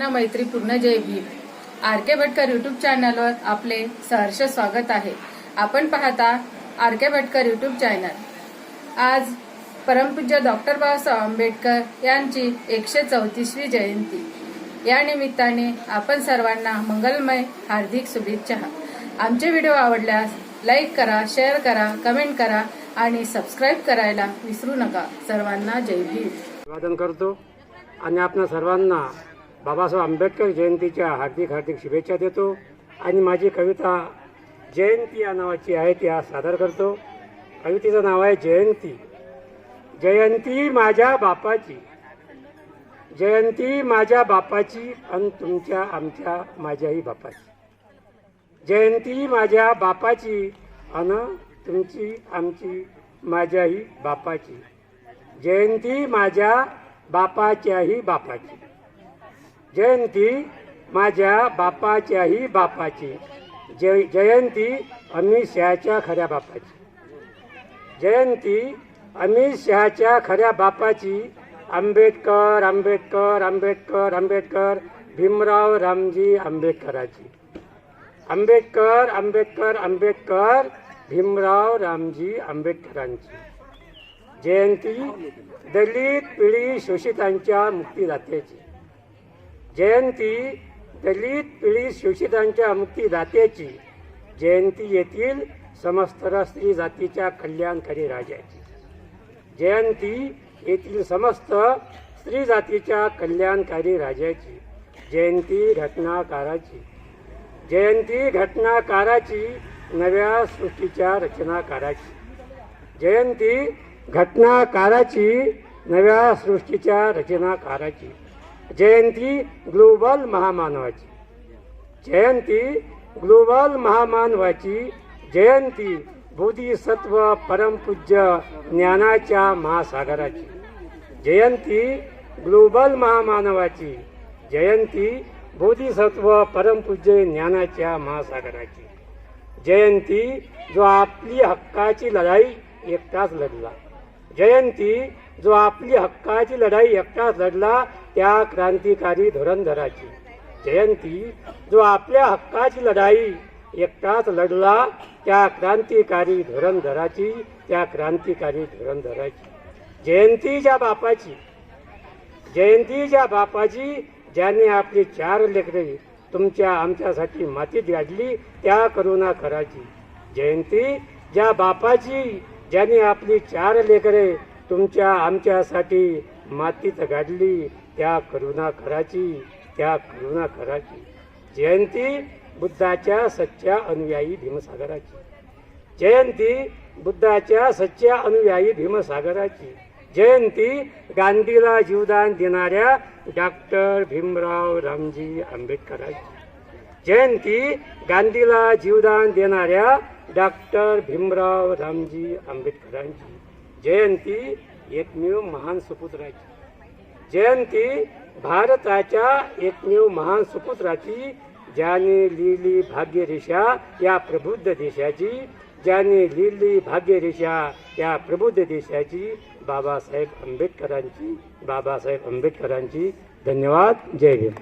सर्वांना मैत्रीपूर्ण जय Bhim R K Bhatkar YouTube चॅनलवर आपले सहर्ष स्वागत आहे. आपण पाहता R K Bhatkar YouTube channel आज परमपूज्य डॉक्टर बाबासाहेब आंबेडकर यांची एकशे चौतीसवी जयंती. या निमित्ताने आपण सर्वांना मंगलमय हार्दिक शुभेच्छा. आमचे व्हिडिओ आवडल्यास लाईक करा शेअर करा कमेंट करा आणि सबस्क्राईब करायला विसरू नका. सर्वांना जय भीम. अभिवादन करतो आणि आपणा सर्वांना बाबासाहेब आंबेडकर जयंतीच्या हार्दिक हार्दिक शुभेच्छा देतो आणि माझी कविता जयंती या नावाची आहे ती आज सादर करतो. कवितेचं नाव आहे जयंती. जयंती माझ्या बापाची. जयंती माझ्या बापाची आणि तुमच्या आमच्या माझ्याही बापाची. जयंती माझ्या बापाची अन तुमची आमची माझ्याही बापाची. जयंती माझ्या बापाच्याही बापाची. जयंती माझ्या बापाच्याही बापाची. जय जयंती अमित शहाच्या खऱ्या बापाची. जयंती अमित शहाच्या खऱ्या बापाची आंबेडकर आंबेडकर आंबेडकर आंबेडकर भीमराव रामजी आंबेडकराची. आंबेडकर आंबेडकर आंबेडकर भीमराव रामजी आंबेडकरांची. जयंती दलित पिढी शोषितांच्या मुक्तीदात्याची. जयंती दलित पिढी शोषितांच्या मुक्तिदात्याची. जयंती येथील समस्त स्त्री जातीच्या कल्याणकारी राजाची. जयंती येथील समस्त स्त्री जातीच्या कल्याणकारी राजाची. जयंती घटनाकाराची. जयंती घटनाकाराची नव्या सृष्टीच्या रचनाकाराची. जयंती घटनाकाराची नव्या सृष्टीच्या रचनाकाराची. जयंती ग्लोबल महामानवाची. जयंती ग्लोबल महामानवाची. जयंती बोधिसत्व परमपूज्य ज्ञानाच्या महासागराची. जयंती ग्लोबल महामानवाची. जयंती बोधिसत्व परमपूज्य ज्ञानाच्या महासागराची. जयंती जो आपली हक्काची लढाई एकटाच लढला. जयंती जो आपली हक्काची लढाई एकटाच लढला त्या क्रांतिकारी धुरंधराची. जयंती जो आपल्या हक्काची लढाई एकटाच लढला त्या क्रांतिकारी धुरंधराची त्या क्रांतिकारी धुरंधराची जयंतीच्या बापाची जयंतीच्या बापाची ज्याने आपली चार लेकरे तुमच्या आमच्यासाठी मातीत गाडली त्या करुणा कराची जयंती ज्या बापाची ज्याने आपली चार लेकरे तुमच्या आमच्यासाठी मातीत गाडली त्या करुणा खराची त्या करुणा खराची जयंती बुद्धाच्या सच्च्या अनुयायी भीमसागराची. जयंती बुद्धाच्या सच्च्या अनुयायी भीमसागराची. जयंती गांधीला जीवदान देणाऱ्या डॉक्टर भीमराव रामजी आंबेडकरांची. जयंती गांधीला जीवदान देणाऱ्या डॉक्टर भीमराव रामजी आंबेडकरांची. जयंती एकमेव महान सुपुत्राची. जयंती भारताच्या एकमेव महान सुपुत्राची ज्याने लिहिली भाग्यरेषा या प्रबुद्ध देशाची ज्याने लिहिली भाग्यरेषा या प्रबुद्ध देशाची बाबासाहेब आंबेडकरांची बाबासाहेब आंबेडकरांची. धन्यवाद. जय भीम